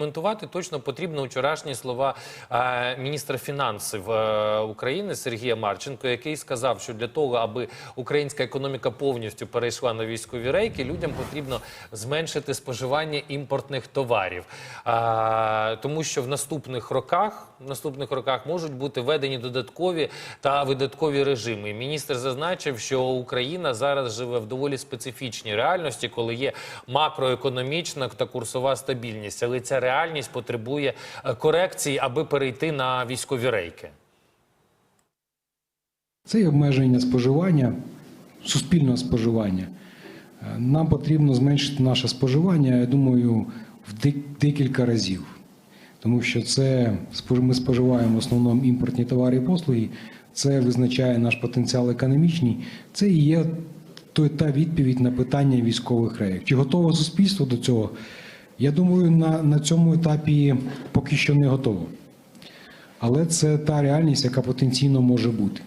Коментувати точно потрібно вчорашні слова е, міністра фінансів е, України Сергія Марченко, який сказав, що для того, аби українська економіка повністю перейшла на військові рейки, людям потрібно зменшити споживання імпортних товарів, Е, тому що в наступних роках в наступних роках можуть бути введені додаткові та видаткові режими. Міністр зазначив, що Україна зараз живе в доволі специфічній реальності, коли є макроекономічна та курсова стабільність, але ця реальність потребує е, корекції, аби перейти на військові рейки. Це обмеження споживання, суспільного споживання. Е, Нам потрібно зменшити наше споживання, я думаю, в декілька разів. Тому що це ми споживаємо в основному імпортні товари і послуги, це визначає наш потенціал економічний. Це і є та відповідь на питання військових рейк. Чи готове суспільство до цього? Я думаю, на, на цьому етапі поки що не готово. Але це та реальність, яка потенційно може бути.